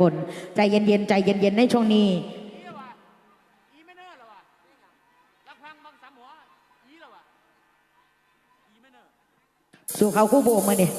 กลใจเย็นๆใจเย็นๆในช่วงนี้สู่เขาคู่โบกมาเนี่ย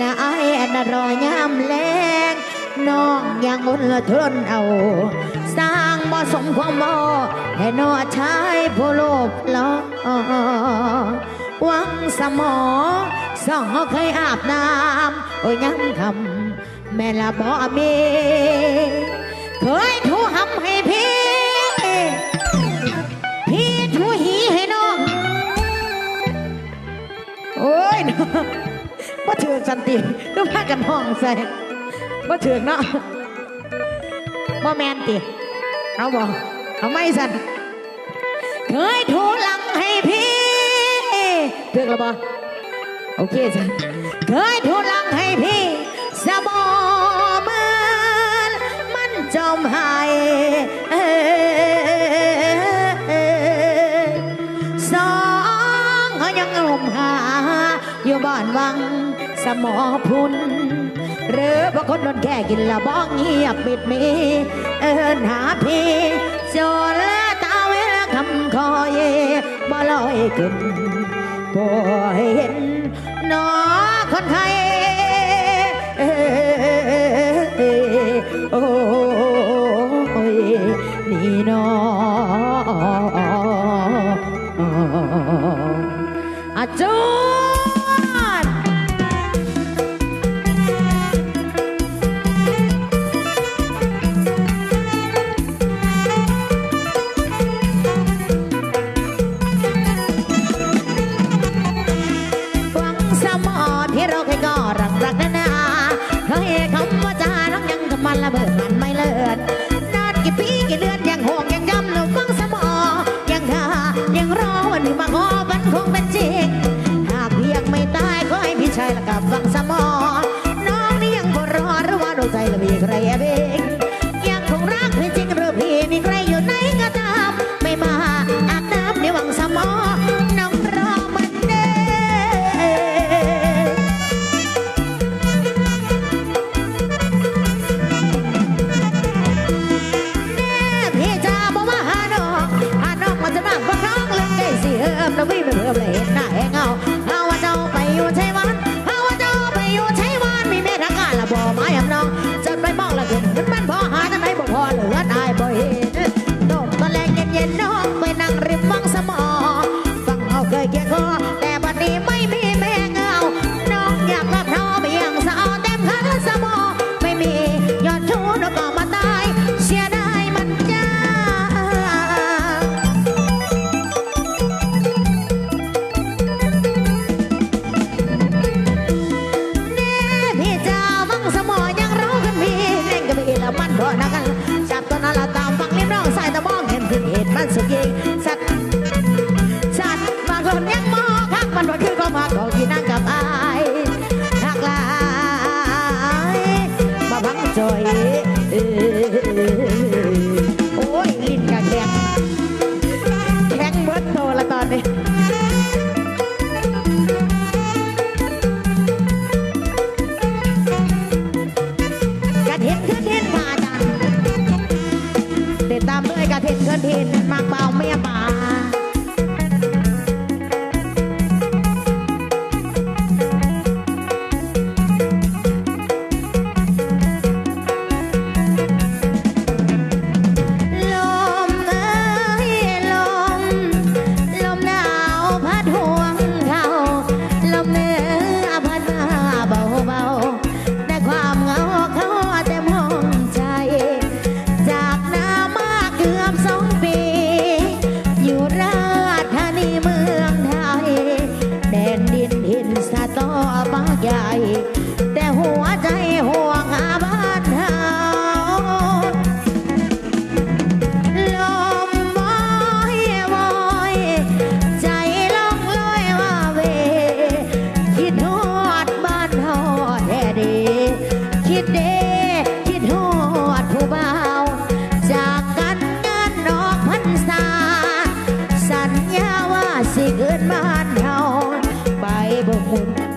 ละไอ้นรอยามแลงน้องยังอุ่นทนเอา สร้างบ่สมความบ่ให้นอชายผู้โลภหลอวังสมอสองเคยอาบน้ำโอ้ยยังคำแม่ละบ่มีเคยถูหำให้พี่ พี่ถูหีให้น้อง โอ้ย บ่ถือสันติดูพากันห้องใส่บ่ถือเนาะบ่แมนติเอาบอกเอาไม่สันเคยถูหลังให้พี่ถือแล้วบ่โอเคสันเคยถูหลังให้พี่สะบอมันมันจมหาย บ้านวัง สมอพุนหรือบางคนโดนแก่กินละบ้องเงียบปิดมี เอินหาพี่โจรและตาเวลคำคอยบ่ลอยขึ้นบ่เห็นนอคนไท รักรักนานาเคยคำว่าจาน้องยังกับมันระเบิดมันไม่เลิศนานกี่ปีกี่เดือนยังห่วงยังจำเราฟังสมอยังท่ายังรอวันที่มาขอมันคงเป็นจริงหากพี่ยังไม่ตายขอให้พี่ชายละกับฟังสมอน้องนี่ยังบ่รอหรือว่าดวงใจละมีใครแอบ เอยเอ 네.